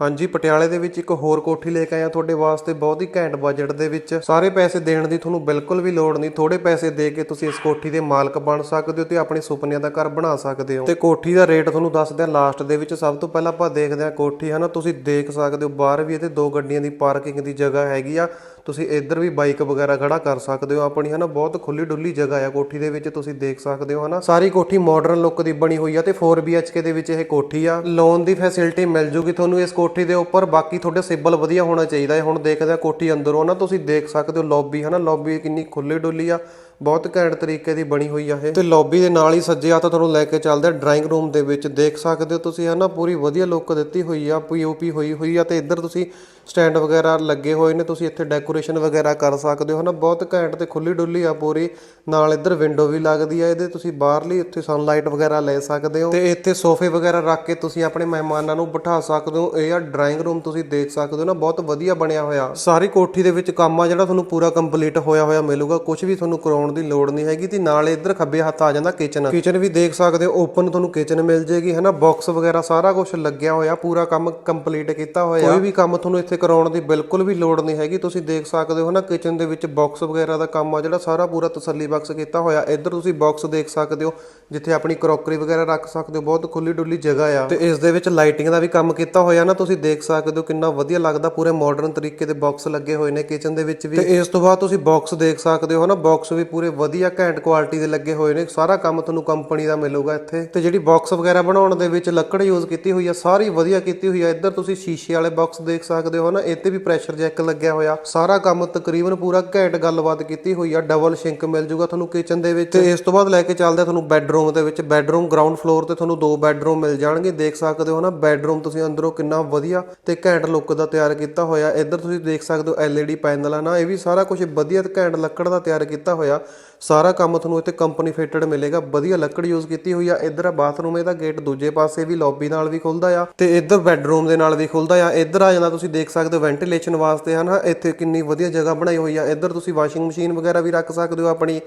ਹਾਂਜੀ, ਪਟਿਆਲੇ ਦੇ ਵਿੱਚ ਇੱਕ ਹੋਰ ਕੋਠੀ ਲੈ ਕੇ ਆਇਆ ਤੁਹਾਡੇ ਵਾਸਤੇ, ਬਹੁਤ ਹੀ ਘੈਂਟ ਬਜਟ ਦੇ ਵਿੱਚ। ਸਾਰੇ ਪੈਸੇ ਦੇਣ ਦੀ ਤੁਹਾਨੂੰ ਬਿਲਕੁਲ ਵੀ ਲੋੜ ਨਹੀਂ। ਥੋੜੇ ਪੈਸੇ ਦੇ ਕੇ ਤੁਸੀਂ ਇਸ ਕੋਠੀ ਦੇ ਮਾਲਕ ਬਣ ਸਕਦੇ ਹੋ ਤੇ ਆਪਣੇ ਸੁਪਨਿਆਂ ਦਾ ਘਰ ਬਣਾ ਸਕਦੇ ਹੋ। ਤੇ ਕੋਠੀ ਦਾ ਰੇਟ ਤੁਹਾਨੂੰ ਦੱਸਦੇ ਆ ਲਾਸਟ ਦੇ ਵਿੱਚ। ਸਭ ਤੋਂ ਪਹਿਲਾਂ ਆਪਾਂ ਦੇਖਦੇ ਹਾਂ ਕੋਠੀ, ਹਨਾ? ਤੁਸੀਂ ਦੇਖ ਸਕਦੇ ਹੋ ਬਾਹਰ ਵੀ ਇਹਦੇ ਦੋ ਗੱਡੀਆਂ ਦੀ ਪਾਰਕਿੰਗ ਦੀ ਜਗ੍ਹਾ ਹੈਗੀ ਆ। ਤੁਸੀਂ ਇੱਧਰ ਵੀ ਬਾਈਕ ਵਗੈਰਾ ਖੜਾ ਕਰ ਸਕਦੇ ਹੋ ਆਪਣੀ, ਹਨਾ? ਬਹੁਤ ਖੁੱਲੀ ਡੁੱਲੀ ਜਗ੍ਹਾ ਆ ਕੋਠੀ ਦੇ ਵਿੱਚ, ਤੁਸੀਂ ਦੇਖ ਸਕਦੇ ਹੋ, ਹਨਾ? ਸਾਰੀ ਕੋਠੀ ਮਾਡਰਨ ਲੁੱਕ ਦੀ ਬਣੀ ਹੋਈ ਆ ਤੇ 4 BHK ਦੇ ਵਿੱਚ ਇਹ ਕੋਠੀ ਆ। ਲੋਨ ਦੀ ਫੈਸਿਲਿਟੀ ਮਿਲ ਜੂਗੀ ਤੁਹਾਨੂੰ ਇਸ ਕੋਠੀ ਦੇ ਉੱਪਰ, ਬਾਕੀ ਤੁਹਾਡੇ ਸਿਬਲ ਵਧੀਆ ਹੋਣਾ ਚਾਹੀਦਾ ਹੈ। ਹੁਣ ਦੇਖਦੇ ਆ ਕੋਠੀ ਅੰਦਰੋਂ ਨਾ, ਤੁਸੀਂ ਦੇਖ ਸਕਦੇ ਹੋ ਲੌਬੀ, ਹਨਾ? ਲੌਬੀ ਕਿੰਨੀ ਖੁੱਲੀ ਡੁੱਲੀ ਆ। ਬਹੁਤ ਘੈਂਟ ਤਰੀਕੇ ਦੀ ਬਣੀ ਹੋਈ ਆ ਇਹ। ਤੇ ਲੌਬੀ ਦੇ ਨਾਲ ਹੀ ਸੱਜੇ ਹੱਥ ਤੁਹਾਨੂੰ ਲੈ ਕੇ ਚੱਲਦੇ ਆ ਡਰਾਇੰਗ ਰੂਮ ਦੇ ਵਿੱਚ। ਦੇਖ ਸਕਦੇ ਹੋ ਤੁਸੀਂ ਹਨਾ, ਪੂਰੀ ਵਧੀਆ ਲੁੱਕ ਦਿੱਤੀ ਹੋਈ ਆ ਪੀਓਪੀ ਹੋਈ ਹੋਈ ਆ ਤੇ ਇੱਧਰ ਤੁਸੀਂ ਸਟੈਂਡ ਵਗੈਰਾ ਲੱਗੇ ਹੋਏ ਨੇ, ਤੁਸੀਂ ਇੱਥੇ ਡੈਕੋਰੇਸ਼ਨ ਵਗੈਰਾ ਕਰ ਸਕਦੇ ਹੋ ਹਨਾ। ਬਹੁਤ ਘੈਂਟ ਤੇ ਖੁੱਲੀ ਡੁੱਲੀ ਆ ਪੂਰੀ। ਨਾਲ ਇੱਧਰ ਵਿੰਡੋ ਵੀ ਲੱਗਦੀ ਆ ਇਹਦੇ, ਤੁਸੀਂ ਬਾਹਰਲੀ ਇੱਥੇ ਸਨਲਾਈਟ ਵਗੈਰਾ ਲੈ ਸਕਦੇ ਹੋ। ਤੇ ਇੱਥੇ ਸੋਫੇ ਵਗੈਰਾ ਰੱਖ ਕੇ ਤੁਸੀਂ ਆਪਣੇ ਮਹਿਮਾਨਾਂ ਨੂੰ ਬਿਠਾ ਸਕਦੇ ਹੋ। ਇਹ ਆ ਡਰਾਇੰਗ ਰੂਮ ਤੁਸੀਂ ਦੇਖ ਸਕਦੇ ਹੋ ਨਾ, ਬਹੁਤ ਵਧੀਆ ਬਣਿਆ ਹੋਇਆ। ਸਾਰੀ ਕੋਠੀ ਦੇ ਵਿੱਚ ਕੰਮ ਆ ਜਿਹੜਾ ਤੁਹਾਨੂੰ ਪੂਰਾ ਕੰਪਲੀਟ ਹੋਇਆ ਹੋਇਆ ਮਿਲੂਗਾ। ਕੁਝ ਵੀ ਤੁਹਾਨੂੰ ਕਰਾਉਣ ਦੀ ਲੋੜ ਨਹੀਂ ਹੈਗੀ ਤੇ ਨਾਲ ਇੱਧਰ ਖੱਬੇ ਹੱਥ ਆ ਜਾਂਦਾ ਕਿਚਨ ਕਿਚਨ ਵੀ ਦੇਖ ਸਕਦੇ ਹੋ ਓਪਨ ਤੁਹਾਨੂੰ ਕਿਚਨ ਮਿਲ ਜੇਗੀ ਹਨਾ? ਬਾਕਸ ਵਗੈਰਾ ਸਾਰਾ ਕੁਝ ਲੱਗਿਆ ਹੋਇਆ ਪੂਰਾ ਕੰਮ ਕੰਪਲੀਟ ਕੀਤਾ ਹੋਇਆ। ਕੋਈ ਵੀ ਕੰਮ ਤੁਹਾਨੂੰ ਇੱਥੇ ਕਰਾਉਣ ਦੀ ਬਿਲਕੁਲ ਵੀ ਲੋੜ ਨਹੀਂ ਹੈਗੀ। ਤੁਸੀਂ ਦੇਖ ਸਕਦੇ ਹੋ ਨਾ ਕਿਚਨ ਦੇ ਵਿੱਚ ਬਾਕਸ ਵਗੈਰਾ ਦਾ ਕੰਮ ਆ ਜਿਹੜਾ ਸਾਰਾ ਪੂਰਾ ਤਸੱਲੀ ਬਖਸ਼ ਕੀਤਾ ਹੋਇਆ। ਇੱਧਰ ਤੁਸੀਂ ਬਾਕਸ ਦੇਖ ਸਕਦੇ ਹੋ ਜਿੱਥੇ ਆਪਣੀ ਕਰੋਕਰੀ ਵਗੈਰਾ ਰੱਖ ਸਕਦੇ ਹੋ ਬਹੁਤ ਖੁੱਲੀ ਡੁੱਲੀ ਜਗ੍ਹਾ ਆ। ਤੇ ਇਸ ਦੇ ਵਿੱਚ ਲਾਈਟਿੰਗ ਦਾ ਵੀ ਕੰਮ ਕੀਤਾ ਹੋਇਆ ਨਾ ਤੁਸੀਂ ਦੇਖ ਸਕਦੇ ਹੋ ਕਿੰਨਾ ਵਧੀਆ ਲੱਗਦਾ ਪੂਰੇ ਮਾਡਰਨ ਤਰੀਕੇ ਦੇ ਬਾਕਸ ਲੱਗੇ ਹੋਏ ਨੇ ਕਿਚਨ ਦੇ ਵਿੱਚ ਵੀ। ਤੇ ਇਸ ਤੋਂ ਬਾਅਦ ਤੁਸੀਂ ਬਾਕਸ ਦੇਖ ਸਕਦੇ ਹੋ ਨਾ ਬਾਕਸ ਵੀ ਪੂਰੇ ਵਧੀਆ ਘੈਂਟ ਕੁਆਲਿਟੀ ਦੇ ਲੱਗੇ ਹੋਏ ਨੇ। ਸਾਰਾ ਕੰਮ ਤੁਹਾਨੂੰ ਕੰਪਨੀ ਦਾ ਮਿਲੂਗਾ ਇੱਥੇ। ਤੇ ਜਿਹੜੀ ਬਾਕਸ ਵਗੈਰਾ ਬਣਾਉਣ ਦੇ ਵਿੱਚ ਲੱਕੜ ਯੂਜ਼ ਕੀਤੀ ਹੋਈ ਆ, ਸਾਰੀ ਵਧੀਆ ਕੀਤੀ ਹੋਈ ਆ। ਇੱਧਰ ਤੁਸੀਂ ਸ਼ੀਸ਼ੇ ਵਾਲੇ ਬਾਕਸ ਦੇਖ ਸਕਦੇ ਹੋ ਨਾ ਇੱਥੇ ਵੀ ਪ੍ਰੈਸ਼ਰ ਜੈਕ ਲੱਗਿਆ ਹੋਇਆ। ਸਾਰਾ ਕੰਮ ਤਕਰੀਬਨ ਪੂਰਾ ਘੈਂਟ ਗੱਲਬਾਤ ਕੀਤੀ ਹੋਈ ਆ। ਡਬਲ ਸ਼ਿੰਕ ਮਿਲ ਜੂਗਾ ਤੁਹਾਨੂੰ ਕਿਚਨ ਦੇ ਵਿੱਚ। ਤੇ ਇਸ ਤੋਂ ਬਾਅਦ ਲੈ ਕੇ ਚੱਲਦੇ ਆ ਤੁਹਾਨੂੰ ਬੈੱਡਰੂਮ ਦੇ ਵਿੱਚ। ਬੈੱਡਰੂਮ ਗਰਾਊਂਡ ਫਲੋਰ ਤੇ ਤੁਹਾਨੂੰ ਦੋ ਬੈੱਡਰੂਮ ਮਿਲ ਜਾਣਗੇ। ਦੇਖ ਸਕਦੇ ਹੋ ਨਾ ਬੈੱਡਰੂਮ ਤੁਸੀਂ ਅੰਦਰੋਂ ਕਿੰਨਾ ਵਧੀਆ ਤੇ ਘੈਂਟ ਲੁੱਕ ਦਾ ਤਿਆਰ ਕੀਤਾ ਹੋਇਆ। ਇੱਧਰ ਤੁਸੀਂ ਦੇਖ ਸਕਦੇ ਹੋ LED ਪੈਨਲ ਆ ਨਾ, ਇਹ ਵੀ ਸਾਰਾ ਕੁਝ ਵਧੀਆ ਤੇ ਘੈਂਟ ਲੱਕੜ ਦਾ ਤਿਆਰ ਕੀਤਾ ਹੋਇਆ। ਸਾਰਾ ਕੰਮ ਤੁਹਾਨੂੰ ਇੱਥੇ ਕੰਪਨੀ ਫਿਟਡ ਮਿਲੇਗਾ। ਵਧੀਆ ਲੱਕੜ ਯੂਜ਼ ਕੀਤੀ ਹੋਈ ਆ। ਇੱਧਰ ਆ ਬਾਥਰੂਮ ਇਹਦਾ ਗੇਟ ਦੂਜੇ ਪਾਸੇ ਵੀ ਲੌਬੀ ਨਾਲ ਵੀ ਖੁੱਲਦਾ ਆ ਤੇ ਇੱਧਰ ਬੈੱਡਰੂਮ ਦੇ ਨਾਲ ਵੀ ਖੁੱਲਦਾ ਆ। ਇੱਧਰ ਆ ਜਾਂਦਾ, ਤੁਸੀਂ ਦੇਖ ਸਕਦੇ ਹੋ ਵੈਂਟੀਲੇਸ਼ਨ ਵਾਸਤੇ ਹਨਾ, ਇੱਥੇ ਕਿੰਨੀ ਵਧੀਆ ਜਗ੍ਹਾ ਬਣਾਈ ਹੋਈ ਆ। ਇੱਧਰ ਤੁਸੀਂ ਵਾਸ਼ਿੰਗ ਮਸ਼ੀਨ ਵਗੈਰਾ ਵੀ ਰੱਖ ਸਕਦੇ ਹੋ ਆਪਣੀ।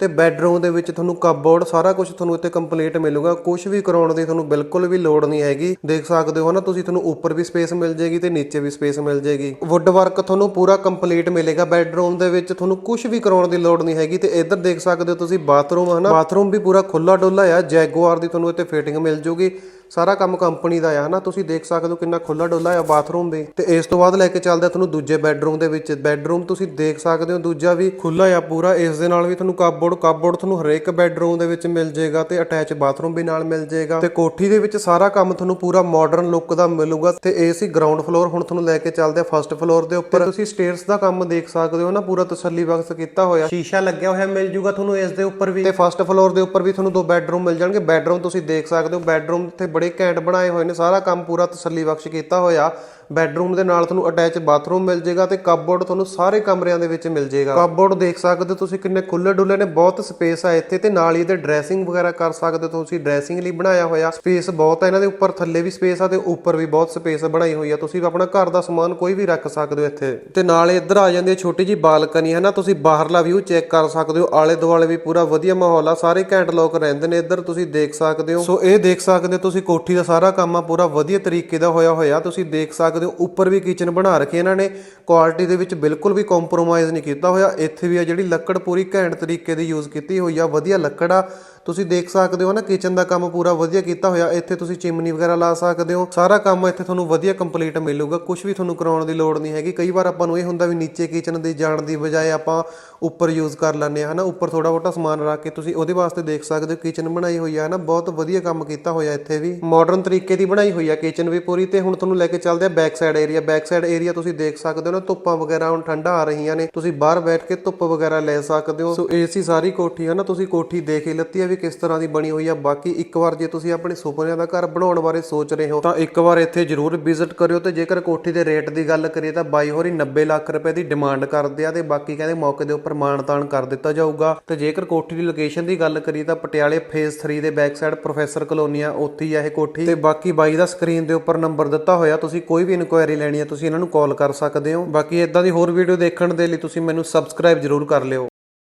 ਤੇ ਬੈਡਰੂਮ ਦੇ ਵਿੱਚ ਤੁਹਾਨੂੰ ਕਪਬੋਰਡ ਸਾਰਾ ਕੁਝ ਤੁਹਾਨੂੰ ਇੱਥੇ ਕੰਪਲੀਟ ਮਿਲੂਗਾ। ਕੁਝ ਵੀ ਕਰਾਉਣ ਦੀ ਤੁਹਾਨੂੰ ਬਿਲਕੁਲ ਵੀ ਲੋੜ ਨਹੀਂ ਹੈਗੀ। ਦੇਖ ਸਕਦੇ ਹੋ ਨਾ ਤੁਸੀਂ, ਤੁਹਾਨੂੰ ਉੱਪਰ ਵੀ ਸਪੇਸ ਮਿਲ ਜੇਗੀ ਤੇ ਨੀਚੇ ਵੀ ਸਪੇਸ ਮਿਲ ਜੇਗੀ ਵੁੱਡ ਵਰਕ ਤੁਹਾਨੂੰ ਪੂਰਾ ਕੰਪਲੀਟ ਮਿਲੇਗਾ। ਬੈਡਰੂਮ ਦੇ ਵਿੱਚ ਤੁਹਾਨੂੰ ਕੁਝ ਵੀ ਕਰਾਉਣ ਦੀ ਲੋੜ ਨਹੀਂ ਹੈਗੀ ਤੇ ਇੱਧਰ ਦੇਖ ਸਕਦੇ ਹੋ ਤੁਸੀਂ ਬਾਥਰੂਮ ਹਨਾ ਬਾਥਰੂਮ ਵੀ ਪੂਰਾ ਖੁੱਲਾ ਡੁੱਲਾ ਆ। ਜੈਗੁਆਰ ਦੀ ਤੁਹਾਨੂੰ ਇੱਥੇ ਫਿਟਿੰਗ ਮਿਲ ਜੂਗੀ। ਸਾਰਾ ਕੰਮ ਕੰਪਨੀ ਦਾ ਆ, ਹਨਾ? ਤੁਸੀਂ ਦੇਖ ਸਕਦੇ ਹੋ ਕਿੰਨਾ ਖੁੱਲਾ ਡੁੱਲਾ ਆ ਬਾਥਰੂਮ ਵੀ ਤੇ ਇਸ ਤੋਂ ਬਾਅਦ ਲੈ ਕੇ ਚੱਲਦੇ ਤੁਹਾਨੂੰ ਦੂਜੇ ਬੈੱਡਰੂਮ ਦੇ ਵਿੱਚ। ਬੈੱਡਰੂਮ ਤੁਸੀਂ ਦੇਖ ਸਕਦੇ ਹੋ, ਦੂਜਾ ਵੀ ਖੁੱਲਾ ਆ ਪੂਰਾ। ਇਸ ਦੇ ਨਾਲ ਵੀ ਤੁਹਾਨੂੰ ਕਪਬੋਰਡ ਕਪਬੋਰਡ ਤੁਹਾਨੂੰ ਹਰੇਕ ਬੈੱਡਰੂਮ ਦੇ ਵਿੱਚ ਮਿਲ ਜਾਏਗਾ ਤੇ ਅਟੈਚ ਬਾਥਰੂਮ ਵੀ ਨਾਲ ਮਿਲ ਜਾਏਗਾ ਤੇ ਕੋਠੀ ਦੇ ਵਿੱਚ ਸਾਰਾ ਕੰਮ ਤੁਹਾਨੂੰ ਪੂਰਾ ਮਾਡਰਨ ਲੁੱਕ ਦਾ ਮਿਲੂਗਾ। ਤੇ ਇਹ ਸੀ ਗਰਾਊਂਡ ਫਲੋਰ ਹੁਣ ਤੁਹਾਨੂੰ ਲੈ ਕੇ ਚੱਲਦੇ ਆ ਫਰਸਟ ਫਲੋਰ ਦੇ ਉੱਪਰ। ਤੁਸੀਂ ਸਟੇਅਰਸ ਦਾ ਕੰਮ ਦੇਖ ਸਕਦੇ ਹੋ ਨਾ, ਪੂਰਾ ਤਸੱਲੀ ਬਖਸ਼ ਕੀਤਾ ਹੋਇਆ। ਸ਼ੀਸ਼ਾ ਲੱਗਿਆ ਹੋਇਆ ਮਿਲ ਜੂਗਾ ਤੁਹਾਨੂੰ ਇਸ ਦੇ ਉੱਪਰ ਵੀ। ਤੇ ਫਰਸਟ ਫਲੋਰ ਦੇ ਉੱਪਰ ਵੀ ਤੁਹਾਨੂੰ ਦੋ ਬੈੱਡਰੂਮ ਮਿਲ ਜਾਣਗੇ। ਬੈੱਡਰੂਮ ਤੁਸੀਂ ਦੇਖ ਸਕਦੇ ਹੋ, ਬੈੱਡਰੂਮ ਤੇ ਬੜੇ ਘੈਂਟ ਬਣਾਏ ਹੋਏ ਨੇ ਸਾਰਾ ਕੰਮ ਪੂਰਾ ਤਸੱਲੀ ਬਖਸ਼ ਕੀਤਾ ਹੋਇਆ। ਬੈੱਡਰੂਮ ਦੇ ਨਾਲ ਤੁਹਾਨੂੰ ਅਟੈਚ ਬਾਥਰੂਮ ਮਿਲ ਜਾਏਗਾ ਤੇ ਕਪਬੋਰਡ ਤੁਹਾਨੂੰ ਸਾਰੇ ਕਮਰਿਆਂ ਦੇ ਵਿੱਚ ਮਿਲ ਜਾਏਗਾ ਕਪਬੋਰਡ ਦੇਖ ਸਕਦੇ ਤੁਸੀਂ ਕਿੰਨੇ ਖੁੱਲੇ ਡੁੱਲੇ ਨੇ, ਬਹੁਤ ਸਪੇਸ ਆ ਇੱਥੇ ਤੇ ਨਾਲ ਹੀ ਇਹਦੇ ਡਰੈਸਿੰਗ ਵਗੈਰਾ ਕਰ ਸਕਦੇ ਤੁਸੀਂ, ਡਰੈਸਿੰਗ ਲਈ ਬਣਾਇਆ ਹੋਇਆ। ਸਪੇਸ ਬਹੁਤ ਆ, ਇਹਨਾਂ ਦੇ ਉੱਪਰ ਥੱਲੇ ਵੀ ਸਪੇਸ ਆ ਤੇ ਉੱਪਰ ਵੀ ਬਹੁਤ ਸਪੇਸ ਬਣਾਈ ਹੋਈ ਆ। ਤੁਸੀਂ ਆਪਣਾ ਘਰ ਦਾ ਸਮਾਨ ਕੋਈ ਵੀ ਰੱਖ ਸਕਦੇ ਹੋ ਇੱਥੇ। ਤੇ ਨਾਲ ਇੱਧਰ ਆ ਜਾਂਦੀ ਹੈ ਛੋਟੀ ਜੀ ਬਾਲਕਨੀ, ਹੈ ਨਾ? ਤੁਸੀਂ ਬਾਹਰਲਾ ਵਿਊ ਚੈੱਕ ਕਰ ਸਕਦੇ ਹੋ। ਆਲੇ ਦੁਆਲੇ ਵੀ ਪੂਰਾ ਵਧੀਆ ਮਾਹੌਲ ਆ, ਸਾਰੇ ਘੈਂਟ ਲੋਕ ਰਹਿੰਦੇ ਨੇ ਇੱਧਰ, ਤੁਸੀਂ ਦੇਖ ਸਕਦੇ ਹੋ। ਸੋ ਇਹ ਦੇਖ ਸਕਦੇ ਹੋ ਤੁਸੀਂ ਕੋਠੀ ਦਾ ਸਾਰਾ ਕੰਮ ਆ, ਪੂਰਾ ਵਧੀਆ ਤਰੀਕੇ ਦਾ ਹੋਇਆ ਹੋਇਆ। ਤੁਸੀਂ ਦੇਖ ਸਕਦੇ ਹੋ। ਉੱਪਰ ਵੀ ਕਿਚਨ ਬਣਾ ਰੱਖੀ ਇਹਨਾਂ ਨੇ। ਕੁਆਲਿਟੀ ਦੇ ਵਿੱਚ ਬਿਲਕੁਲ ਵੀ ਕੰਪਰੋਮਾਈਜ਼ ਨਹੀਂ ਕੀਤਾ ਹੋਇਆ। ਇੱਥੇ ਵੀ ਆ ਜਿਹੜੀ ਲੱਕੜ ਪੂਰੀ ਘੈਂਟ ਤਰੀਕੇ ਦੀ ਯੂਜ਼ ਕੀਤੀ ਹੋਈ ਆ। ਵਧੀਆ ਲੱਕੜ ਆ। ਤੁਸੀਂ ਦੇਖ ਸਕਦੇ ਹੋ ਨਾ ਕਿਚਨ ਦਾ ਕੰਮ ਪੂਰਾ ਵਧੀਆ ਕੀਤਾ ਹੋਇਆ। ਇੱਥੇ ਤੁਸੀਂ ਚਿਮਨੀ ਵਗੈਰਾ ਲਾ ਸਕਦੇ ਹੋ। ਸਾਰਾ ਕੰਮ ਇੱਥੇ ਤੁਹਾਨੂੰ ਵਧੀਆ ਕੰਪਲੀਟ ਮਿਲੂਗਾ। ਕੁਝ ਵੀ ਤੁਹਾਨੂੰ ਕਰਾਉਣ ਦੀ ਲੋੜ ਨਹੀਂ ਹੈਗੀ। ਕਈ ਵਾਰ ਆਪਾਂ ਨੂੰ ਇਹ ਹੁੰਦਾ ਵੀ ਨੀਚੇ ਕਿਚਨ ਦੇ ਜਾਣ ਦੀ ਬਜਾਏ ਆਪਾਂ ਉੱਪਰ ਯੂਜ਼ ਕਰ ਲੈਂਦੇ ਹਾਂ, ਹਨਾ? ਉੱਪਰ ਥੋੜਾ ਬਹੁਤਾ ਸਮਾਨ ਰੱਖ ਕੇ ਤੁਸੀਂ ਉਹਦੇ ਵਾਸਤੇ ਦੇਖ ਸਕਦੇ ਹੋ ਕਿਚਨ ਬਣਾਈ ਹੋਈ ਆ, ਹਨਾ? ਬਹੁਤ ਵਧੀਆ ਕੰਮ ਕੀਤਾ ਹੋਇਆ ਇੱਥੇ ਵੀ। ਮਾਡਰਨ ਤਰੀਕੇ ਦੀ ਬਣਾਈ ਹੋਈ ਹੈ ਕਿਚਨ ਵੀ ਪੂਰੀ। ਤੇ ਹੁਣ ਤੁਹਾਨੂੰ ਲੈ ਕੇ ਚੱਲਦੇ ਆ back side area back side area ਤੁਸੀਂ ਦੇਖ ਸਕਦੇ ਹੋ ਨਾ, ਧੁੱਪਾਂ ਵਗੈਰਾ ਹੁਣ ਠੰਡਾ ਆ ਰਹੀਆਂ ਨੇ। ਤੁਸੀਂ ਬਾਹਰ ਬੈਠ ਕੇ ਧੁੱਪ ਵਗੈਰਾ ਲੈ ਸਕਦੇ ਹੋ। ਸੋ ਏਸੀ ਸਾਰੀ ਕੋਠੀ ਹੈ ਨਾ ਤੁਸੀਂ ਕੋਠੀ ਦੇਖ ਹੀ ਲੱਤੀ ਹੈ ਵੀ ਵੀ ਕਿਸ ਤਰ੍ਹਾਂ ਦੀ ਬਣੀ ਹੋਈ ਆ। ਬਾਕੀ ਇੱਕ ਵਾਰ ਜੇ ਤੁਸੀਂ ਆਪਣੇ ਸੁਪਨਿਆਂ ਦਾ ਘਰ ਬਣਾਉਣ ਬਾਰੇ ਸੋਚ ਰਹੇ ਹੋ, ਤਾਂ ਇੱਕ ਵਾਰ ਇੱਥੇ ਜ਼ਰੂਰ ਵਿਜ਼ਿਟ ਕਰਿਓ ਤੇ ਜੇਕਰ ਕੋਠੀ ਦੇ ਰੇਟ ਦੀ ਗੱਲ ਕਰੀਏ ਤਾਂ ਬਾਈ ਹੋਰੀ 90 ਲੱਖ ਰੁਪਏ ਦੀ ਡਿਮਾਂਡ ਕਰਦੇ ਆ ਤੇ ਬਾਕੀ ਕਹਿੰਦੇ ਮੌਕੇ ਦੇ ਉੱਪਰ ਮਾਨਤਾਨ ਕਰ ਦਿੱਤਾ ਜਾਊਗਾ। ਤੇ ਜੇਕਰ ਕੋਠੀ ਦੀ ਲੋਕੇਸ਼ਨ ਦੀ ਗੱਲ ਕਰੀਏ ਤਾਂ ਪਟਿਆਲੇ ਫੇਜ਼ 3 ਦੇ ਬੈਕ ਸਾਈਡ ਪ੍ਰੋਫੈਸਰ ਕਲੋਨੀ ਆ, ਉੱਥੇ ਹੀ ਆ ਇਹ ਕੋਠੀ। ਤੇ ਬਾਕੀ ਬਾਈ ਦਾ ਸਕਰੀਨ ਦੇ ਉੱਪਰ ਨੰਬਰ ਦਿੱਤਾ ਹੋਇਆ, ਤੁਸੀਂ ਕੋਈ ਵੀ ਇਨਕੁਆਇਰੀ ਲੈਣੀ ਹੈ ਤੁਸੀਂ ਇਹਨਾਂ ਨੂੰ ਕਾਲ ਕਰ ਸਕਦੇ ਹੋ। ਬਾਕੀ ਇਦਾਂ ਦੀ ਹੋਰ ਵੀਡੀਓ ਦੇਖਣ ਦੇ ਲਈ ਤੁਸੀਂ ਮੈਨੂੰ ਸਬਸਕ੍ਰਾਈਬ ਜ਼ਰੂਰ ਕਰ ਲਿਓ।